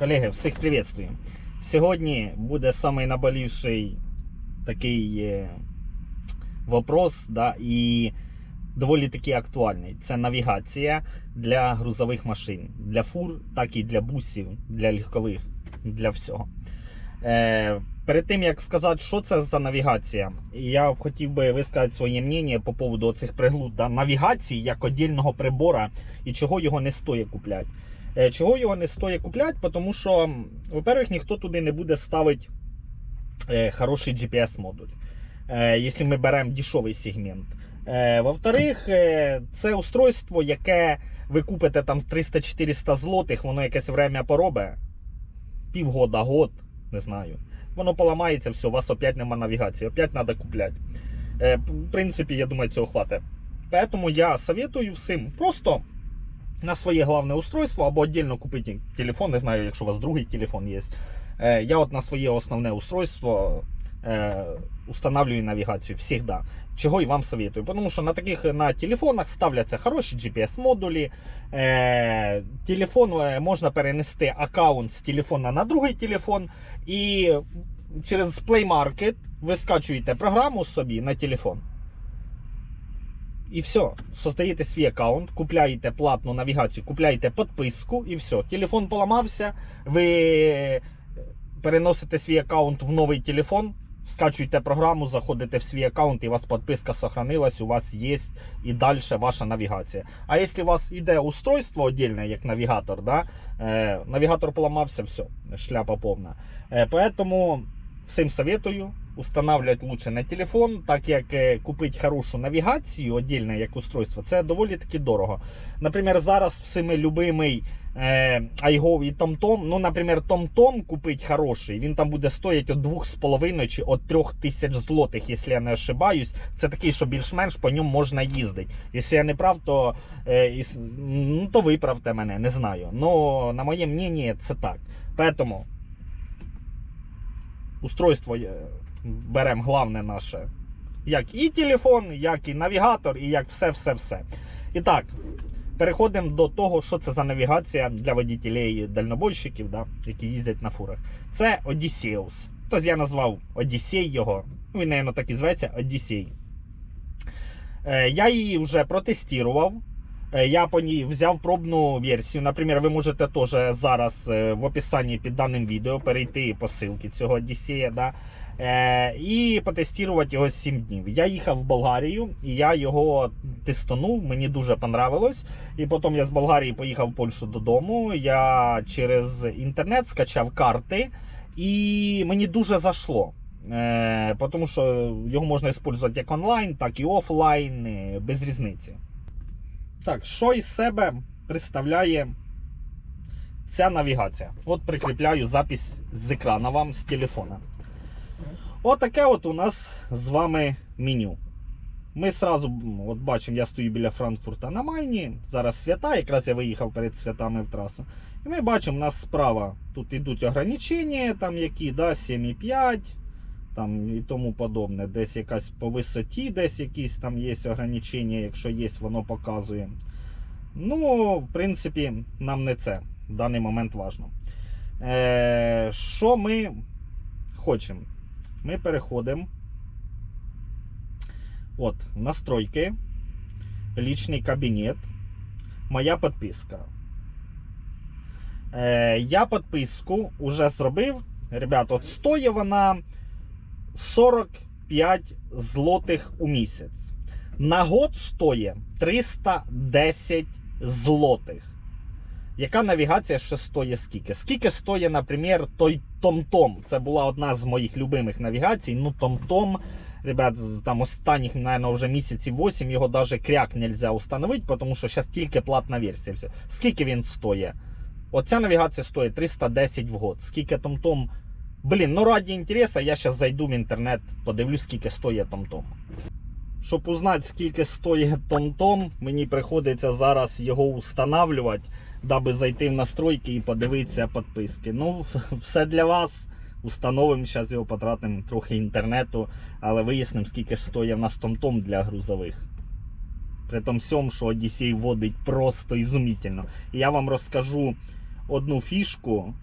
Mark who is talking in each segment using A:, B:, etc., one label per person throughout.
A: Колеги, всіх приветствую. Сьогодні буде самий наболівший такий е, вопрос, да, і доволі таки актуальний. Це навігація для грузових машин, для фур, так і для бусів, для легкових, для всього. Е, перед тим як сказати, що це за навігація, я хотів би висказати своє мнення по поводу цих приглуд да, навігації як отдільного прибора і чого його не стоїть купляти. Е, Чого його не стоїть купляти? Тому що, м, во-первых, ніхто туди не буде ставити е, хороший GPS-модуль, е, якщо ми беремо дешевий сегмент. Е, Во-вторых, е, це устройство, яке ви купите там 300-400 злотих, воно якесь время поробить, півгода, год, не знаю. Воно поламається, все, у вас опять нема навігації, опять треба купляти. Е, В принципі, я думаю, цього хватить. Поэтому я советую всім просто на своє головне устройство або віддільно купити телефон. Не знаю, якщо у вас другий телефон є. Е, Я от на своє основне устройство е, устанавливаю навігацію всегда. Чого і вам советую. Тому що на таких на телефонах ставляться хороші GPS-модулі. Е, телефон можна перенести аккаунт з телефона на другий телефон. І через Play Market ви скачуєте програму собі на телефон. І все, создаєте свій аккаунт, купляєте платну навігацію, купляєте підписку і все. Телефон поламався, ви переносите свій аккаунт в новий телефон, скачуєте програму, заходите в свій аккаунт, і у вас підписка сохранилась, у вас є і далі ваша навігація. А якщо у вас іде устройство отдельне, як навігатор, да, е, навігатор поламався, все, шляпа повна. Е, поэтому всім советую устанавливать лучше на телефон, так як е, купити хорошу навігацію отдельно як устройство, це доволі таки дорого. Наприклад, зараз всіми любимий е, iGo і TomTom, ну, наприклад, TomTom купити хороший, він там буде стоїти від 2,5 чи від 3 тисяч злотих, якщо я не ошибаюсь. Це такий, що більш-менш по ньому можна їздити. Якщо я не прав, то, е, ну, то виправте мене, не знаю. Ну, на моє мнение, це так. Поэтому устройство е, беремо головне наше. Як і телефон, як і навігатор, і як все-все-все. І так, переходимо до того, що це за навігація для водітелей дальнобойщиків, да, які їздять на фурах. Це Odysseus. Тобто я назвав Одіссей його. Він, мабуть, так і зветься Одіссей. Е, Я її вже протестував. Е, Я по ній взяв пробну версію. Наприклад, ви можете теж зараз е, в описанні під даним відео перейти по ссылці цього Одіссея. Да? Е, і потестувати його 7 днів. Я їхав в Болгарію і я його тестанув, мені дуже понравилось. І потім я з Болгарії поїхав в Польщу додому. Я через інтернет скачав карти, і мені дуже зайшло. Е, тому що його можна використовувати як онлайн, так і офлайн, е, без різниці. Так, що із себе представляє ця навігація? От прикріпляю запись з екрана вам з телефона. Отаке от у нас з вами меню. Ми сразу от бачимо, я стою біля Франкфурта на Майні. Зараз свята, якраз я виїхав перед святами в трасу. І ми бачимо, у нас справа тут йдуть ограничення, там які, да, 7,5 там і тому подобне. Десь якась по висоті, десь якісь там є ограничення, якщо є, воно показує. Ну, в принципі, нам не це в даний момент важно. Е, що ми хочемо? Ми переходимо. От, настройки, лічний кабінет, моя підписка. Е, я підписку вже зробив. Ребят, от стоїть вона 45 злотих у місяць. На год стоїть 310 злотих. Яка навігація ще стоїть скільки? Скільки стоїть, наприклад, той TomTom? Це була одна з моїх любимих навігацій. Ну, TomTom, ребят, там останніх, мабуть, вже місяців 8 його навіть кряк не можна встановити, тому що зараз тільки платна версія. Все. Скільки він стоїть? Оця навігація стоїть 310 в год. Скільки TomTom Блін, ну раді інтересу, я зараз зайду в інтернет, подивлюсь, скільки стоїть TomTom. Щоб узнати, скільки стоїть TomTom, мені приходиться зараз його устанавливати, даби зайти в настройки і подивитися підписки. Ну, все для вас. Установимо, зараз його потратимо трохи інтернету, але вияснимо, скільки ж стоїть в нас для грузових. При тому всьому, що Одіссей водить просто ізумітельно. І я вам розкажу одну фішку.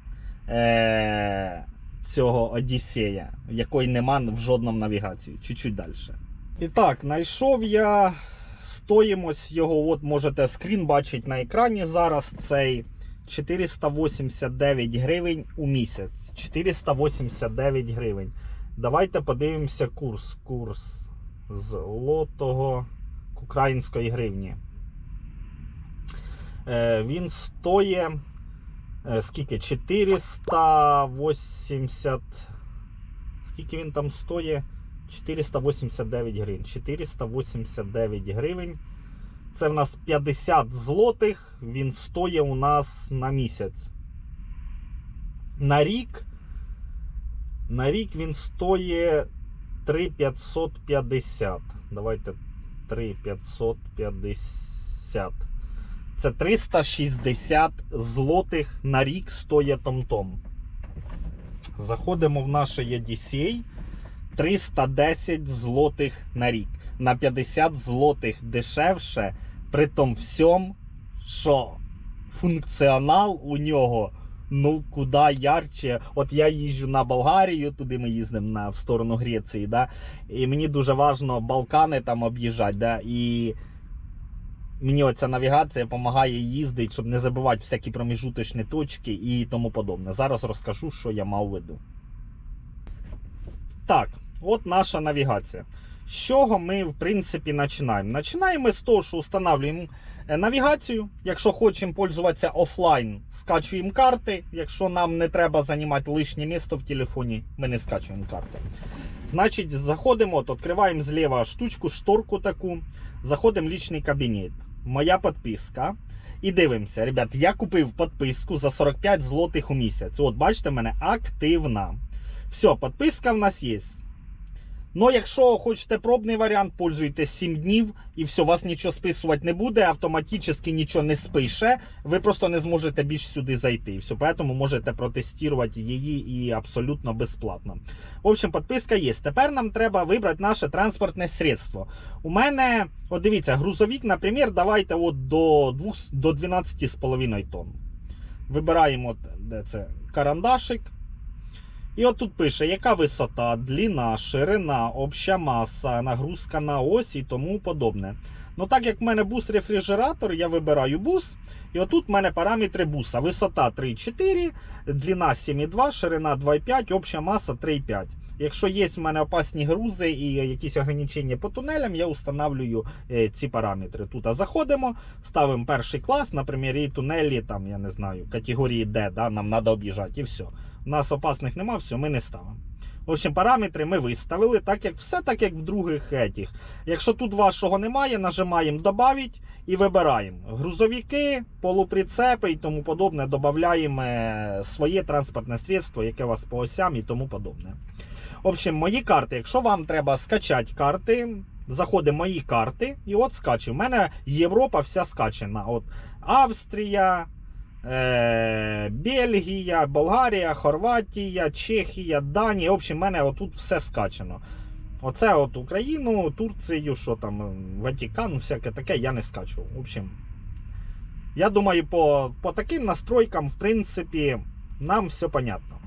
A: е- цього Одіссея, якої нема в жодному навігації. Чуть-чуть далі. І так, знайшов я. Стоїмось його, от можете скрін бачити на екрані зараз. Цей 489 гривень у місяць. 489 гривень. Давайте подивимося курс. Курс злотого к української гривні. Е, він стоїть е, скільки? 480. Скільки він там стоїть? 489 гривень. 489 гривень. Це в нас 50 злотих. Він стоїть у нас на місяць. На рік. На рік він стоїть 3550. Давайте 3550. Це 360 злотих на рік стоїть Том-Том. Заходимо в наше Єдісей. 310 злотих на рік. На 50 злотих дешевше. При тому всьому, що функціонал у нього ну куди ярче. От я їжджу на Болгарію, туди ми їздимо на, в сторону Греції. Да? І мені дуже важливо Балкани там об'їжджати. Да? І мені оця навігація допомагає їздити, щоб не забувати всякі проміжуточні точки і тому подобне. Зараз розкажу, що я мав в виду. Так, от наша навігація. З чого ми, в принципі, починаємо? Починаємо з того, що встановлюємо е, навігацію. Якщо хочемо пользуватися офлайн, скачуємо карти. Якщо нам не треба займати лишнє місце в телефоні, ми не скачуємо карти. Значить, заходимо, відкриваємо зліва штучку, шторку таку. Заходимо в лічний кабінет. Моя підписка. І дивимося, ребят, я купив підписку за 45 злотих у місяць. От, бачите, в мене активна. Все, підписка в нас є. Ну, якщо хочете пробний варіант, пользуйтесь 7 днів і все, вас нічого списувати не буде, автоматично нічого не спише. Ви просто не зможете більш сюди зайти. І все, поэтому можете протестувати її і абсолютно безплатно. В общем, підписка є. Тепер нам треба вибрати наше транспортне средство. У мене, от дивіться, грузовик, наприклад, давайте от до, 2, до 12,5 тонн. Вибираємо, де це карандашик. І от тут пише, яка висота, длина, ширина, обща маса, нагрузка на ось і тому подобне. Ну, так як в мене бус-рефрижератор, я вибираю бус. І отут в мене параметри буса. Висота 3,4, длина 7,2, ширина 2,5, обща маса 3,5. Якщо є в мене опасні грузи і якісь ограничення по тунелям, я встановлюю е, ці параметри. Тут заходимо, ставимо перший клас, наприклад, і тунелі, там, я не знаю, категорії D, да, нам треба об'їжджати і все. Нас опасних нема, все, ми не ставимо. В общем, параметри ми виставили, так як все так, як в других етіх. Якщо тут вашого немає, нажимаємо «Добавить» і вибираємо грузовики, полуприцепи і тому подобне. Додаємо е, своє транспортне средство, яке у вас по осям і тому подобне. В общем, мої карти, якщо вам треба скачати карти, заходимо мої карти і от скачуємо. У мене Європа вся скачена. От Австрія. Е, Бельгія, Болгарія, Хорватія, Чехія, Данія. В общем, в мене отут все скачано. Оце от Україну, Турцію, що там, Ватикан, всяке таке я не скачував. В общем, я думаю, по, по таким настройкам, в принципі, нам все понятно.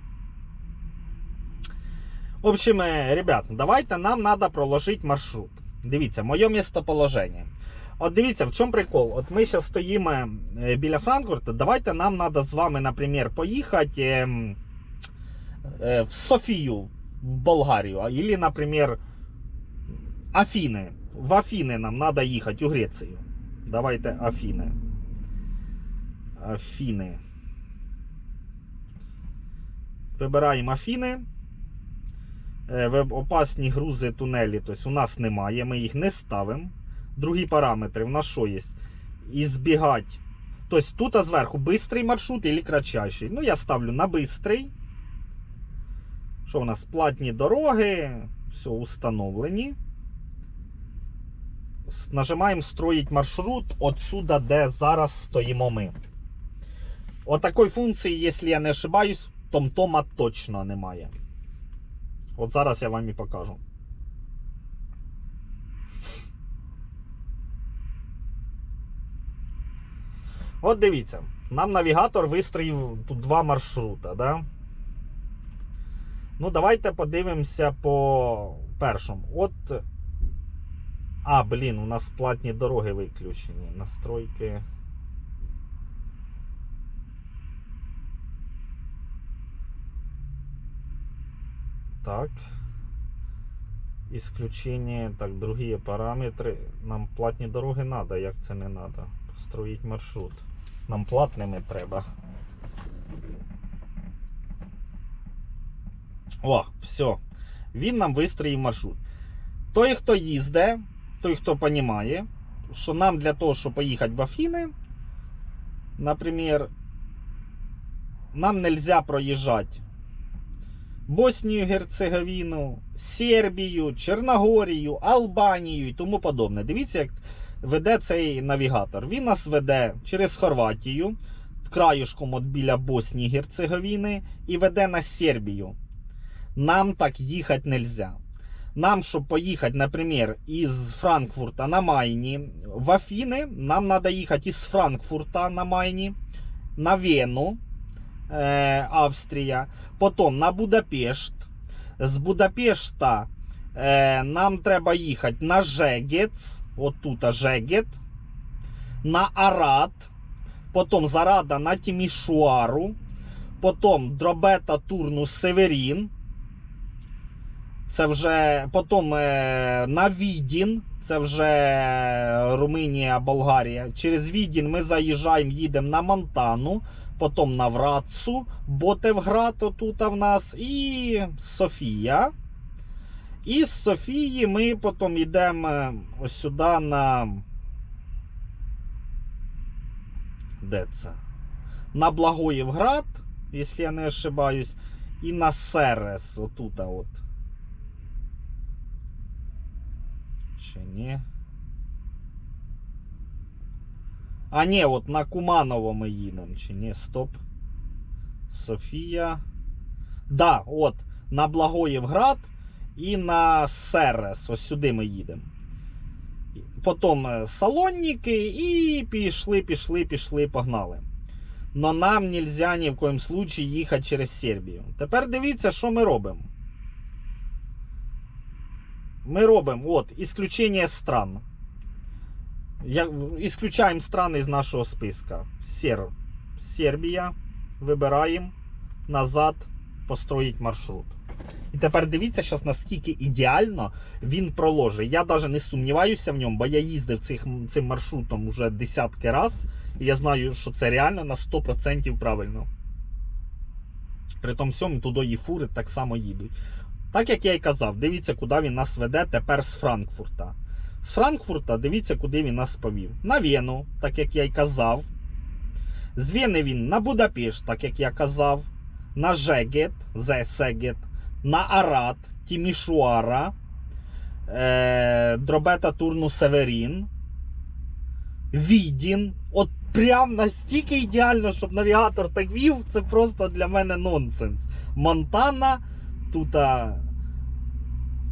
A: В общем, е, ребят, давайте нам треба проложити маршрут. Дивіться, моє місцеположення. От дивіться, в чому прикол? От ми зараз стоїмо е, біля Франкфурта. Давайте нам треба з вами, наприклад, поїхати е, е, в Софію, в Болгарію. Або, наприклад, Афіни. В Афіни нам треба їхати у Грецію. Давайте Афіни. Афіни. Вибираємо Афіни. Е, Опасні грузи тунелі, тобто у нас немає, ми їх не ставимо. Другі параметри, в нас що є? Ізбігати. Тобто тут а зверху бистрий маршрут і кратчайший. Ну, я ставлю на бистрий. Що у нас? Платні дороги. Все, установлені. Нажимаємо строїть маршрут отсюда, де зараз стоїмо ми. От функції, якщо я не ошибаюсь, TomToma точно немає. От зараз я вам і покажу. От дивіться, нам навігатор вистроїв тут два маршрута. Да? Ну, давайте подивимося по першому. От. А, блін, у нас платні дороги виключені. Настройки. Так. Исключение. Так, другие параметры. Нам платні дороги надо, як це не надо. Построїть маршрут. Нам платними треба. О, все. Він нам вистроїв маршрут. Той, хто їзде, той, хто розуміє, що нам для того, щоб поїхати в Афіни, наприклад, нам нельзя проїжджати Боснію, Герцеговіну, Сербію, Чорногорію, Албанію і тому подобне. Дивіться, як веде цей навігатор. Він нас веде через Хорватію, краюшком от біля Боснії Герцеговіни, і веде на Сербію. Нам так їхати нельзя. Нам, щоб поїхати, наприклад, із Франкфурта на Майні в Афіни, нам треба їхати із Франкфурта на Майні на Вену, е, Австрія, потім на Будапешт. З Будапешта е, нам треба їхати на Жегец, отут Жегет, на Арат, потім з Арада на Тімішуару, потім Дробета Турну Северін. Це вже потім е, на Відін, це вже Румунія, Болгарія. Через Відін ми заїжджаємо, їдемо на Монтану, потім на Вратсу, Ботевград тут в нас і Софія. І з Софії ми потім йдемо ось сюди на. Де це? На Благоєвград, якщо я не ошибаюсь, і на Серес. Отут от. Чи ні? А, ні, от на Куманово ми їдемо. Чи ні? Стоп. Софія. Да, от. На Благоєвград і на Серес. Ось сюди ми їдемо. Потім е, Салонники і пішли, пішли, пішли, погнали. Но нам нельзя ні в коїм случаї їхати через Сербію. Тепер дивіться, що ми робимо. Ми робимо от, исключение стран. Я, исключаємо страни з нашого списка. Сер, Сербія. Вибираємо назад, построїть маршрут. І тепер дивіться, зараз наскільки ідеально він проложить. Я навіть не сумніваюся в ньому, бо я їздив цих, цим маршрутом уже десятки раз. І я знаю, що це реально на 100% правильно. При тому всьому туди і фури так само їдуть. Так як я і казав, дивіться, куди він нас веде тепер з Франкфурта. З Франкфурта дивіться, куди він нас повів. На Вену, так як я й казав. З Вени він на Будапешт, так як я казав. На Жегет, Зесегет, на Арат, Тімішуара, е, Дробета Турну Северін, Відін. От прям настільки ідеально, щоб навігатор так вів, це просто для мене нонсенс. Монтана. Тут.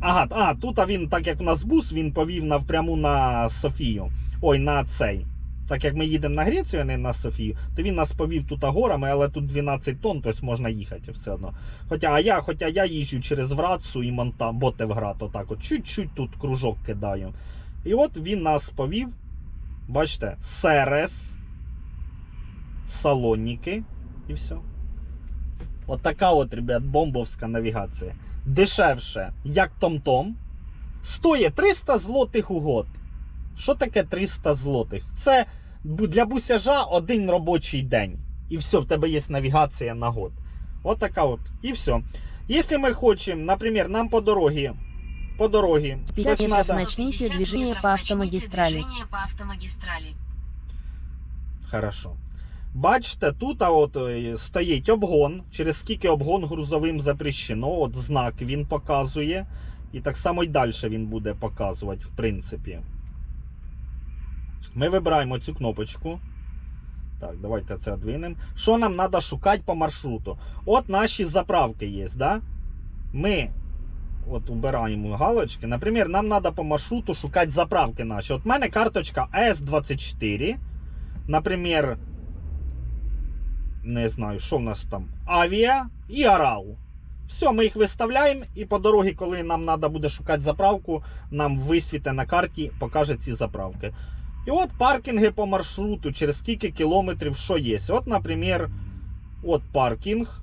A: Ага, а, тут він, так як в нас бус, він повів навпряму на Софію. Ой, на цей. Так як ми їдемо на Грецію, а не на Софію, то він нас повів тут горами, але тут 12 тонн, тобто можна їхати все одно. Хоча а я хоча я їжджу через Врацу і Монта, Ботевград, отак от чуть-чуть тут кружок кидаю. І от він нас повів. Бачите, Серес, Салоніки і все. От така от, ребят, бомбовська навігація. Дешевше, як Том-Том. Стоїть 300 злотих у год. Що таке 300 злотих? Це для бусяжа один робочий день. І все, в тебе є навігація на год. От така от. І все. Якщо ми хочемо, наприклад, нам по дорогі. По дорогі.
B: Пятьдесят
A: хтось надо-
B: Начните
C: 50
B: движение по автомагистрали.
C: по автомагистрали.
A: Хорошо. Бачите, тут а от е, стоїть обгон. Через скільки обгон грузовим запрещено. От знак він показує. І так само й далі він буде показувати, в принципі. Ми вибираємо цю кнопочку. Так, давайте це одвинемо. Що нам треба шукати по маршруту? От наші заправки є, да? Ми от убираємо галочки. Наприклад, нам треба по маршруту шукати заправки наші. От в мене карточка S24. Наприклад, не знаю, що в нас там? Авіа і Арал. Все, ми їх виставляємо, і по дорозі, коли нам треба буде шукати заправку, нам висвіте на карті, покаже ці заправки. І от паркінги по маршруту, через скільки кілометрів що є. От, наприклад, от паркінг.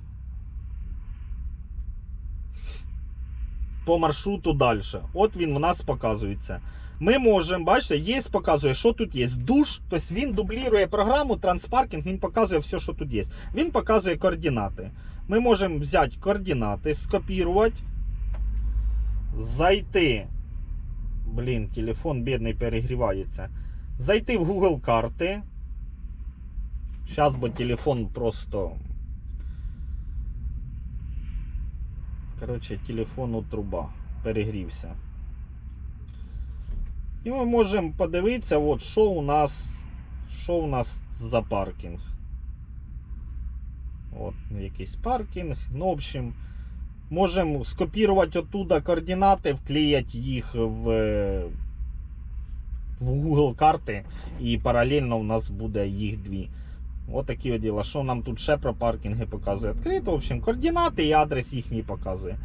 A: По маршруту далі. От він у нас показується. Ми можемо, бачите, є, показує, що тут є. Душ, тобто він дублірує програму, транспаркінг, він показує все, що тут є. Він показує координати. Ми можемо взяти координати, скопірувати, зайти. Блін, телефон бідний перегрівається. Зайти в Google карти. Зараз, бо телефон просто. Коротше, телефону труба. Перегрівся. І ми можемо подивитися, от, що у нас, що у нас за паркінг. От, якийсь паркінг. Ну, в общем, можемо скопірувати оттуда координати, вклеїти їх в, в Google карти, і паралельно у нас буде їх дві. От такі от діла. Що нам тут ще про паркінги показує? Відкрито, в общем, координати і адрес їхній показує.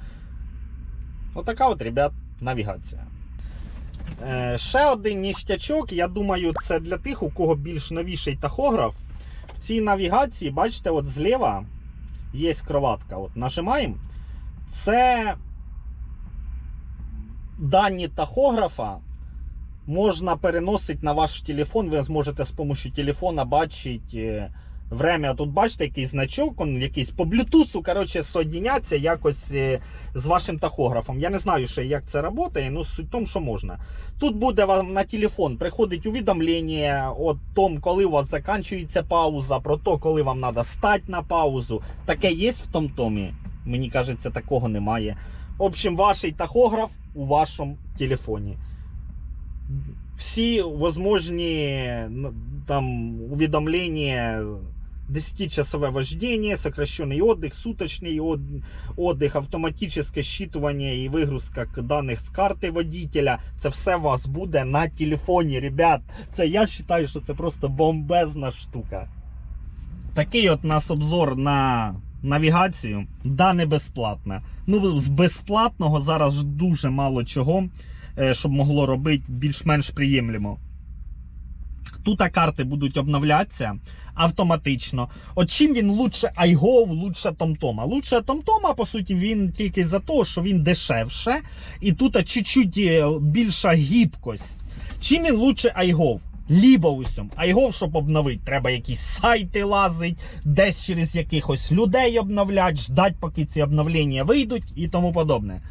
A: Отака от, ребят, навігація. Е, ще один ніштячок, я думаю, це для тих, у кого більш новіший тахограф. В цій навігації, бачите, от зліва є кроватка. От нажимаємо. Це дані тахографа можна переносити на ваш телефон. Ви зможете з допомогою телефона бачити е, время. Тут бачите, якийсь значок, он якийсь по блютусу, коротше, соєдиняться якось е, з вашим тахографом. Я не знаю ще, як це працює, але суть в тому, що можна. Тут буде вам на телефон приходить увідомлення о том, коли у вас закінчується пауза, про те, коли вам треба стати на паузу. Таке є в том-томі. Мені кажеться, такого немає. В общем, ваш тахограф у вашому телефоні. Всі возможні ну, там уведомления 10-часовое вождение, сокращенный отдых, суточный от- отдых, автоматическое считывание і вигрузка к- даних з карти водителя. Це все у вас буде на телефоні, ребят. Це я вважаю, що це просто бомбезна штука. Такий от у нас обзор на навігацію. Да, не безплатна. Ну, з безплатного зараз ж дуже мало чого, е, щоб могло робити більш-менш приємлемо. Тут карти будуть обновлятися автоматично. От чим він лучше iGo, лучше TomTom? Лучше TomTom, по суті, він тільки за те, що він дешевше, і тут чуть-чуть е, більша гібкость. Чим він лучше iGo? Усьому. iGo, щоб обновити, треба якісь сайти лазить, десь через якихось людей обновлять, ждать, поки ці обновлення вийдуть і тому подобне.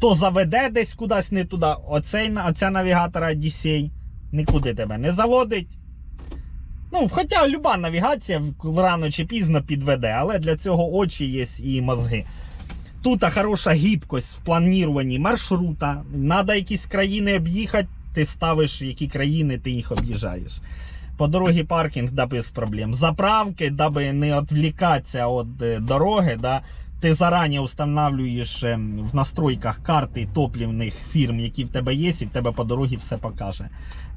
A: То заведе десь кудись не туди. Оцей, оця навігатора Одіссей нікуди тебе не заводить. Ну, хоча люба навігація рано чи пізно підведе, але для цього очі є і мозги. Тут хороша гібкость в плануванні маршрута. Надо якісь країни об'їхати, ти ставиш, які країни ти їх об'їжджаєш. По дорогі паркінг, да без проблем. Заправки, даби не відвлікатися від е, дороги, да, ти зарані встановлюєш ем, в настройках карти топливних фірм, які в тебе є, і в тебе по дорозі все покаже.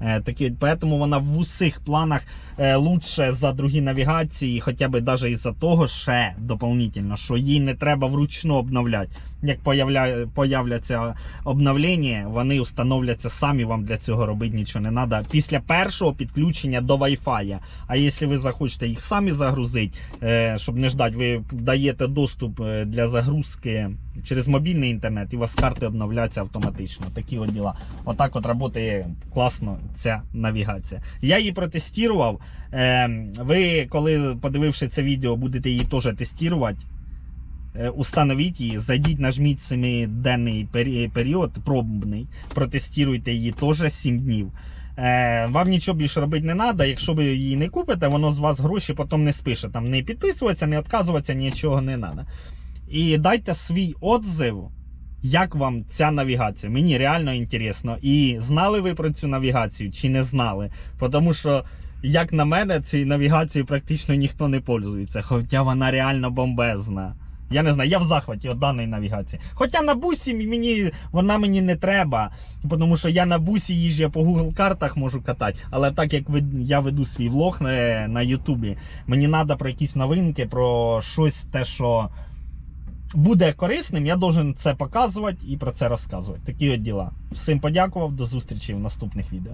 A: Е, такі, поэтому вона в усіх планах е, лучше за другі навігації, хоча б навіть із-за того ще дополнительно, що її не треба вручну обновляти. Як появля... появляться обновлення, вони встановляться самі, вам для цього робити нічого не треба. Після першого підключення до Wi-Fi. А якщо ви захочете їх самі загрузити, е, щоб не ждати, ви даєте доступ е, для загрузки через мобільний інтернет, і у вас карти обновляться автоматично. Такі от діла. Отак от працює класно ця навігація. Я її протестував. Е, Ви, коли подививши це відео, будете її теж тестувати. Е, Установіть її, зайдіть, нажміть 7-денний період, пробний, протестуйте її теж 7 днів. Е, вам нічого більше робити не треба. Якщо ви її не купите, воно з вас гроші потім не спише. Там не підписуватися, не відказуватися, нічого не треба. І дайте свій отзив, як вам ця навігація. Мені реально інтересно. І знали ви про цю навігацію чи не знали? Тому що, як на мене, цією навігацією практично ніхто не пользується, хоча вона реально бомбезна. Я не знаю, я в захваті від даної навігації. Хоча на бусі мені вона мені не треба, тому що я на бусі їжджу по Google картах можу катати. Але так як я веду свій влог на Ютубі, мені треба про якісь новинки, про щось те, що буде корисним, я должен це показувати і про це розказувати. Такі от діла. Всім подякував, до зустрічі в наступних відео.